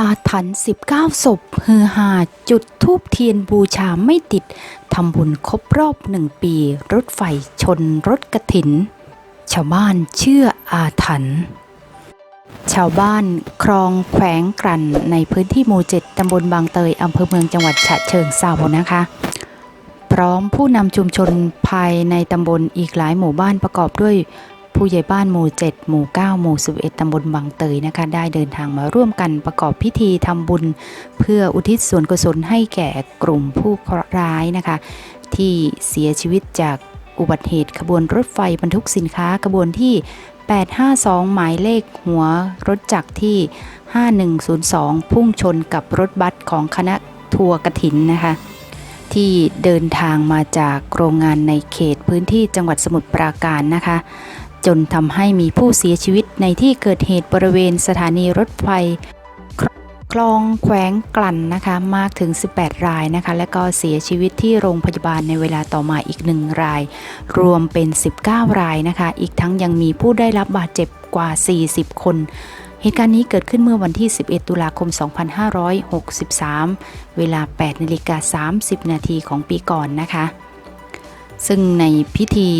อาถรรพ์19 ศพฮือฮาจุดทูบเทียนบูชาไม่ติด ทำบุญครบรอบหนึ่งปี รถไฟชนรถกระถิน ชาวบ้านเชื่ออาถรรพ์ชาวบ้านคลองแขวงกลั่นในพื้นที่หมู่เจ็ดตำบลบางเตยอำเภอเมืองจังหวัดฉะเชิงเทรานะคะ พร้อมผู้นำชุมชนภายในตำบลอีกหลายหมู่บ้านประกอบด้วย ผู้ใหญ่บ้านหมู่ 7 หมู่ 9 หมู่ 11 ตำบลบางเตยนะคะ ได้เดินทางมาร่วมกันประกอบพิธีทำบุญ เพื่ออุทิศส่วนกุศลให้แก่กลุ่มผู้เคราะห์ร้ายนะคะ ที่เสียชีวิตจากอุบัติเหตุขบวนรถไฟบรรทุกสินค้าขบวนที่ 852 หมายเลขหัวรถจักรที่ 5102 พุ่งชนกับรถบัสของคณะทัวร์กระถินนะคะ ที่เดินทางมาจากโรงงานในเขตพื้นที่จังหวัดสมุทรปราการนะคะ จนทำให้มีผู้เสียชีวิตในที่เกิดเหตุบริเวณสถานีรถไฟคลองแขวงกลั่นนะคะมากถึง 18 รายนะคะ และก็เสียชีวิตที่โรงพยาบาลในเวลาต่อมาอีกหนึ่งราย รวมเป็น 19 รายนะคะ อีกทั้งยังมีผู้ได้รับบาดเจ็บกว่า 40 คน เหตุการณ์นี้เกิดขึ้นเมื่อวันที่ 11 ตุลาคม 2563 เวลา 8นาฬิกา30 นาทีของปีก่อนนะคะ ซึ่งในพิธี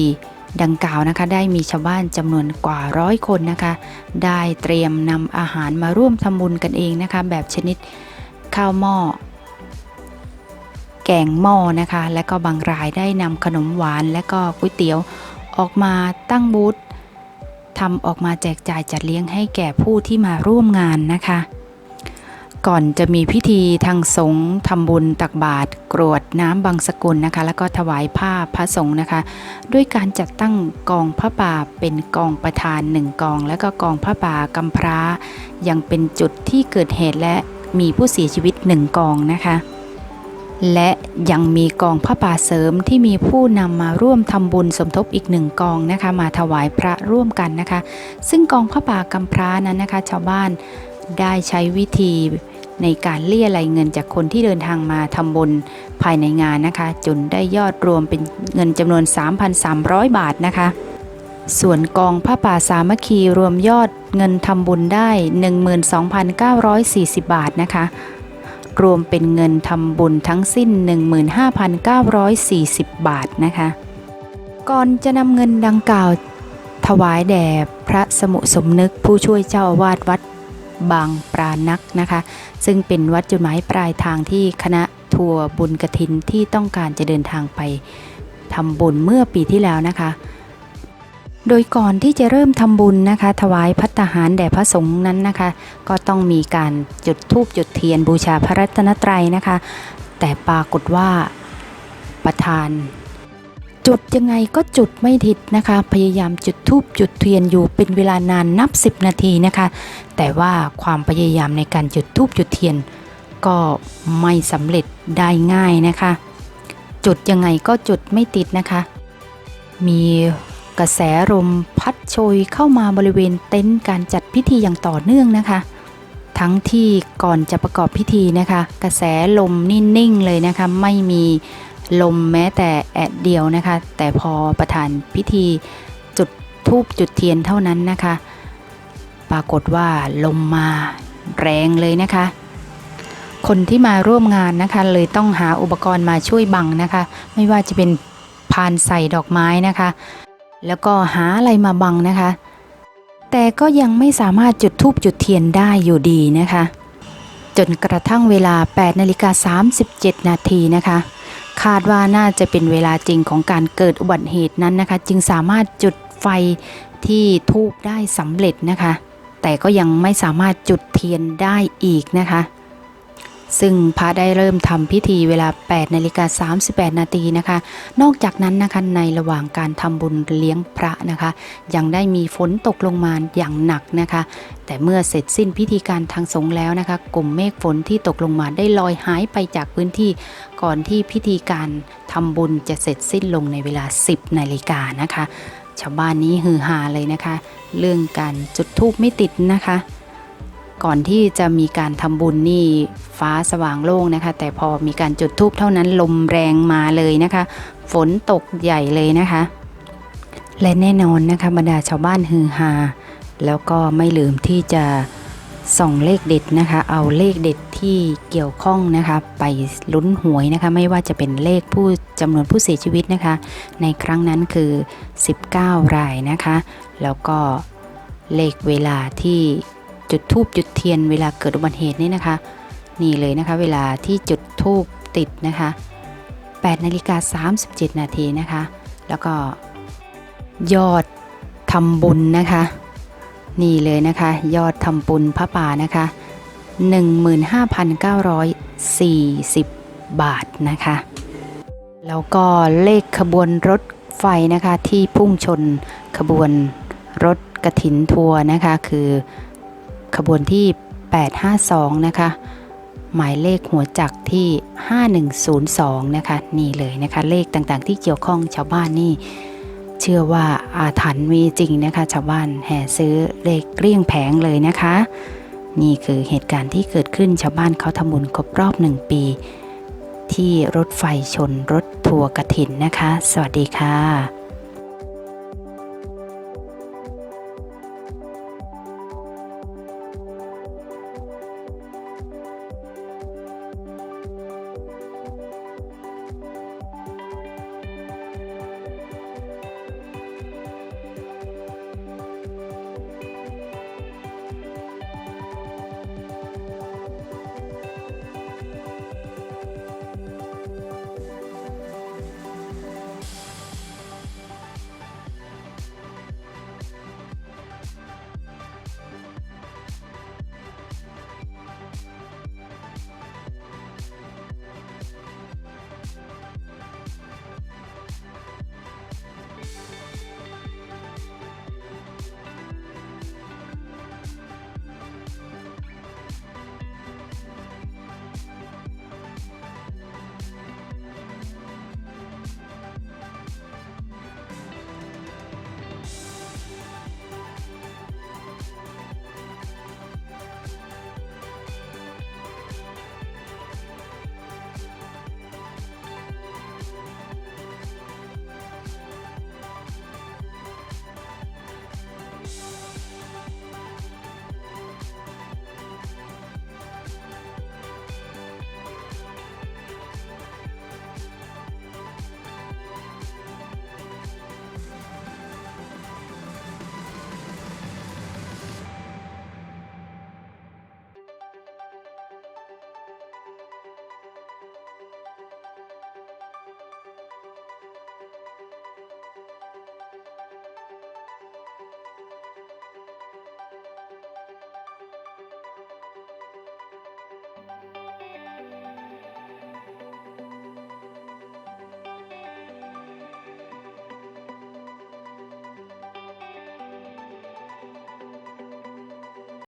ดังกล่าวนะคะได้มีชาวบ้านจำนวนกว่าร้อยคนนะคะ ได้เตรียมนำอาหารมาร่วมทำบุญกันเองนะคะ แบบชนิดข้าวหม้อแกงหม้อนะคะ และก็บางรายได้นำขนมหวานและก็ก๋วยเตี๋ยวออกมาตั้งบูธทำออกมาแจกจ่ายจัดเลี้ยงให้แก่ผู้ที่มาร่วมงานนะคะ ก่อนจะมีพิธีทางสงฆ์ทำบุญตักบาตรกรวดน้ำบางสกุลนะคะ แล้วก็ถวายผ้าพระสงฆ์นะคะ ด้วยการจัดตั้งกองผ้าป่าเป็นกองประธานหนึ่งกอง แล้วก็กองผ้าป่ากำพร้า ยังเป็นจุดที่เกิดเหตุและมีผู้เสียชีวิตหนึ่งกองนะคะและยังมีกองผ้าป่าเสริมที่มีผู้นำมาร่วมทำบุญสมทบอีกหนึ่งกองนะคะมาถวายพระร่วมกันนะคะ ซึ่งกองผ้าป่ากำพร้านั้นนะคะ ชาวบ้านได้ใช้วิธี ในการเลี่ยไรเงินจากคนที่เดินทางมาทำบุญภายในงานนะคะ จนได้ยอดรวมเป็นเงินจำนวน 3,300 บาทนะคะ ส่วนกองผ้าป่าสามัคคีรวมยอดเงินทำบุญได้ 12,940 บาทนะคะ รวมเป็นเงินทำบุญทั้งสิ้น 15,940 บาทนะคะ ก่อนจะนำเงินดังกล่าวถวายแด่พระสมุสมนึกผู้ช่วยเจ้าอาวาสวัด บางปรานักนะคะ ซึ่งเป็นวัดจุดหมายปลายทางที่คณะทัวร์บุญกระถินที่ต้องการจะเดินทางไปทำบุญเมื่อปีที่แล้วนะคะ โดยก่อนที่จะเริ่มทำบุญนะคะ ถวายพัตตาหารแด่พระสงฆ์นั้นนะคะ ก็ต้องมีการจุดธูปจุดเทียนบูชาพระรัตนตรัยนะคะ แต่ปรากฏว่าประธาน จุดยังไงก็จุดไม่ติดนะคะ พยายามจุดธูปจุดเทียนอยู่เป็นเวลานานนับ 10 นาทีนะคะ แต่ว่าความพยายามในการจุดธูปจุดเทียน ก็ไม่สำเร็จได้ง่ายนะคะ จุดยังไงก็จุดไม่ติดนะคะ มีกระแสลมพัดโชยเข้ามาบริเวณเต็นท์การจัดพิธีอย่างต่อเนื่องนะคะ ทั้งที่ก่อนจะประกอบพิธีนะคะ กระแสลมนิ่งๆเลยนะคะ ไม่มี ลมแม้แต่แอดเดียวนะคะ แต่พอประธานพิธีจุดธูปจุดเทียนเท่านั้นนะคะ ปรากฏว่าลมมาแรงเลยนะคะ คนที่มาร่วมงานนะคะ เลยต้องหาอุปกรณ์มาช่วยบังนะคะ ไม่ว่าจะเป็นพานใส่ดอกไม้นะคะ แล้วก็หาอะไรมาบังนะคะ แต่ก็ยังไม่สามารถจุดธูปจุดเทียนได้อยู่ดีนะคะ จนกระทั่งเวลา8นาฬิกา37 นาทีนะคะ คาดว่าน่าจะเป็นเวลาจริงของการเกิดอุบัติเหตุนั้นนะคะ จึงสามารถจุดไฟที่ทูบได้สำเร็จนะคะ แต่ก็ยังไม่สามารถจุดเทียนได้อีกนะคะ ซึ่งพระได้เริ่มทำพิธีเวลา 8นาฬิกา38 นาทีนะคะ นอกจากนั้นนะคะในระหว่างการทำบุญเลี้ยงพระนะคะ ยังได้มีฝนตกลงมาอย่างหนักนะคะ แต่เมื่อเสร็จสิ้นพิธีการทางสงฆ์แล้วนะคะ กลุ่มเมฆฝนที่ตกลงมาได้ลอยหายไปจากพื้นที่ ก่อนที่พิธีการทำบุญจะเสร็จสิ้นลงในเวลา 10นาฬิกานะคะ ชาวบ้านนี้ฮือฮาเลยนะคะ เรื่องการจุดธูปไม่ติดนะคะ ก่อนที่จะมีการทำบุญนี่ฟ้าสว่างโล่งนะคะ แต่พอมีการจุดธูปเท่านั้นลมแรงมาเลยนะคะ ฝนตกใหญ่เลยนะคะ และแน่นอนนะคะบรรดาชาวบ้านฮือฮาแล้วก็ไม่ลืมที่จะส่องเลขเด็ดนะคะ เอาเลขเด็ดที่เกี่ยวข้องนะคะ ไปลุ้นหวยนะคะ ไม่ว่าจะเป็นเลขผู้จำนวนผู้เสียชีวิตนะคะ ในครั้งนั้นคือ 19 รายนะคะ แล้วก็เลขเวลาที่ จุดทูบจุดเทียนเวลาเกิดอุบัติเหตุนี่นะคะ นี่เลยนะคะ เวลาที่จุดทูบติดนะคะ8นาฬิกา37 นาทีนะคะ แล้วก็ยอดทำบุญนะคะ นี่เลยนะคะ ยอดทำบุญพระป่านะคะ 15,940 บาทนะคะ แล้วก็เลขขบวนรถไฟนะคะที่พุ่งชนขบวนรถกระถินทัวร์นะคะ คือ ขบวนที่ 852 นะคะ หมายเลขหัวจักรที่ 5102 นะคะ นี่เลยนะคะ เลขต่างๆ ที่เกี่ยวข้องชาวบ้านนี่ เชื่อว่าอาถรรพ์มีจริงนะคะ ชาวบ้านแห่ซื้อเลขเกลี้ยงแผงเลยนะคะ นี่คือเหตุการณ์ที่เกิดขึ้นชาวบ้านเขาทำบุญครบรอบหนึ่งปี ที่รถไฟชนรถทัวร์กระถินนะคะ สวัสดีค่ะ